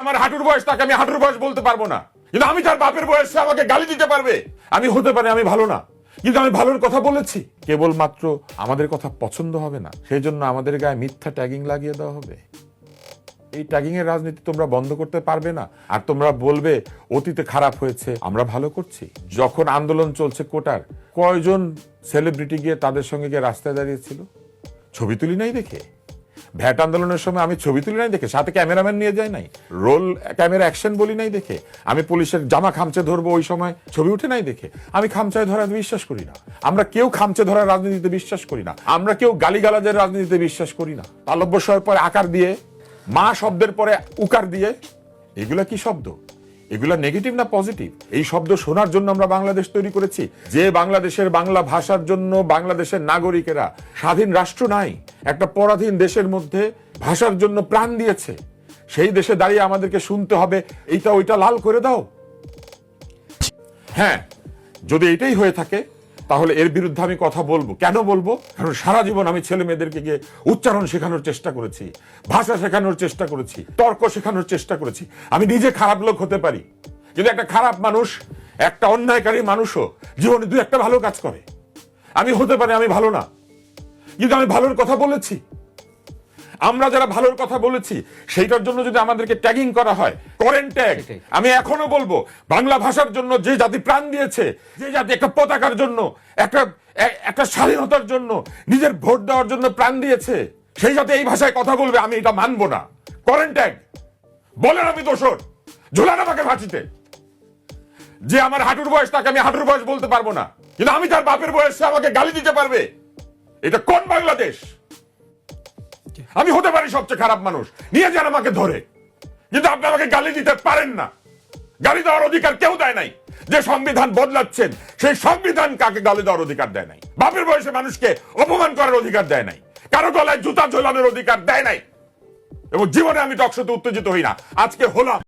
আমার হাঁটুর বয়স, তাকে আমি হাঁটুর বয়স বলতে পারব না। কিন্তু আমি তার বাপের বয়সে আমাকে গালি দিতে পারবে, আমি হতে পারি, আমি ভালো না। কিন্তু আমি ভালোর কথা বলেছি। কেবলমাত্র আমাদের কথা পছন্দ হবে না। সেই জন্য আমাদের গায়ে মিথ্যা ট্যাগিং লাগিয়ে দেওয়া হবে। এই ট্যাগিং এর রাজনীতি তোমরা বন্ধ করতে পারবে না। আর তোমরা বলবে, অতীতে খারাপ হয়েছে, আমরা ভালো করছি। যখন আন্দোলন চলছে কোটার, কয়জন সেলিব্রিটি গিয়ে তাদের সঙ্গে গিয়ে রাস্তায় দাঁড়িয়েছিল? ছবি তুলি নাই দেখে? ভ্যাট আন্দোলনের সময় আমি ছবি তুলি নাই দেখে, সাথে ক্যামেরাম্যান নিয়ে যাই নাই, রোল, ক্যামেরা অ্যাকশন বলি নাই দেখে, আমি পুলিশের জামা খামচে ধরবো ওই সময় ছবি উঠে নাই দেখে, আমি খামচায় ধরা বিশ্বাস করি না, আমরা কেউ খামচে ধরার রাজনীতিতে বিশ্বাস করি না, আমরা কেউ গালিগালাজের রাজনীতিতে বিশ্বাস করি না তালব্যস্বয়ের পরে আকার দিয়ে, মা শব্দের পরে উকার দিয়ে, এগুলা কি শব্দ? এগুলা নেগেটিভ না পজিটিভ এই শব্দ শোনার জন্য আমরা বাংলাদেশ তৈরি করেছি। যে বাংলাদেশের বাংলা ভাষার জন্য বাংলাদেশের নাগরিকেরা স্বাধীন রাষ্ট্র নাই, একটা পরাধীন দেশের মধ্যে ভাষার জন্য প্রাণ দিয়েছে, সেই দেশে দাঁড়িয়ে আমাদেরকে শুনতে হবে, এইটা ওইটা লাল করে দাও। হ্যাঁ যদি এটাই হয়ে থাকে তাহলে এর বিরুদ্ধে আমি কথা বলব। কেন বলব? কারণ সারা জীবন আমি ছেলে মেয়েদেরকে গিয়ে উচ্চারণ শেখানোর চেষ্টা করেছি, ভাষা শেখানোর চেষ্টা করেছি, তর্ক শেখানোর চেষ্টা করেছি। আমি নিজে খারাপ লোক হতে পারি। কিন্তু একটা খারাপ মানুষ, একটা অন্যায়কারী মানুষও জীবনে দু একটা ভালো কাজ করে, আমি হতে পারি, আমি ভালো না। কিন্তু আমি ভালোর কথা বলেছি। আমরা যারা ভালোর কথা বলেছি, সেইটার জন্য যদি আমাদেরকে ট্যাগিং করা হয় করেন ট্যাগ আমি এখনও বলব বাংলা ভাষার জন্য যে জাতি প্রাণ দিয়েছে যে জাতি একটা পতাকার জন্য একটা একটা স্বাধীনতার জন্য নিজের ভোট দেওয়ার জন্য প্রাণ দিয়েছে সেই জাতি এই ভাষায় কথা বলবে আমি এটা মানবো না। করেন ট্যাগ বলেন আমি দোষর ঝুলান আমাকে ফাঁসিতে। যে আমার হাঁটুর বয়স তাকে আমি হাঁটুর বয়স বলতে পারব না। কিন্তু আমি তার বাপের বয়সে আমাকে গালি দিতে পারবে। এটা কোন বাংলাদেশ? আমি হতে পারি সবচেয়ে খারাপ মানুষ। নিয়ে যান আমাকে ধরে। কিন্তু আপনি আমাকে গালি দিতে পারেন না। গালি দেওয়ার অধিকার কেউ দেয় নাই। যে সংবিধান বদলাচ্ছেন, সেই সংবিধান কাকে গালি দেওয়ার অধিকার দেয় নাই? বাপের বয়সে মানুষকে অপমান করার অধিকার দেয় নাই। কারও গলায় জুতা ঝোলানোর অধিকার দেয় নাই। এবং জীবনে আমি টকশোতে উত্তেজিত হই না। আজকে হলাম